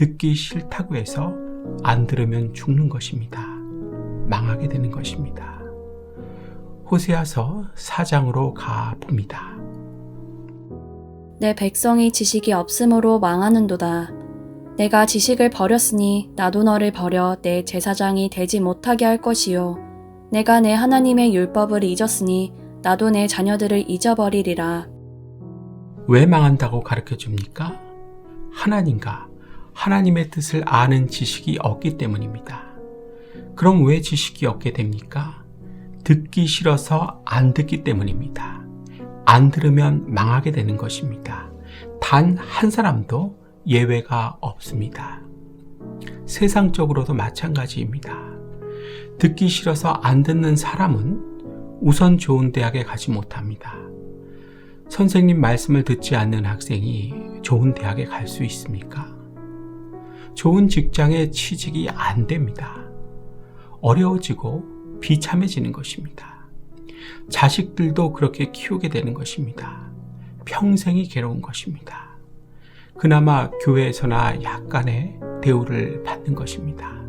듣기 싫다고 해서 안 들으면 죽는 것입니다. 망하게 되는 것입니다. 호세아서 4장으로 가 봅니다. 내 백성이 지식이 없으므로 망하는도다. 내가 지식을 버렸으니 나도 너를 버려 내 제사장이 되지 못하게 할 것이요. 내가 내 하나님의 율법을 잊었으니 나도 내 자녀들을 잊어버리리라. 왜 망한다고 가르쳐 줍니까? 하나님과 하나님의 뜻을 아는 지식이 없기 때문입니다. 그럼 왜 지식이 없게 됩니까? 듣기 싫어서 안 듣기 때문입니다. 안 들으면 망하게 되는 것입니다. 단 한 사람도 예외가 없습니다. 세상적으로도 마찬가지입니다. 듣기 싫어서 안 듣는 사람은 우선 좋은 대학에 가지 못합니다. 선생님 말씀을 듣지 않는 학생이 좋은 대학에 갈 수 있습니까? 좋은 직장에 취직이 안 됩니다. 어려워지고 비참해지는 것입니다. 자식들도 그렇게 키우게 되는 것입니다. 평생이 괴로운 것입니다. 그나마 교회에서나 약간의 대우를 받는 것입니다.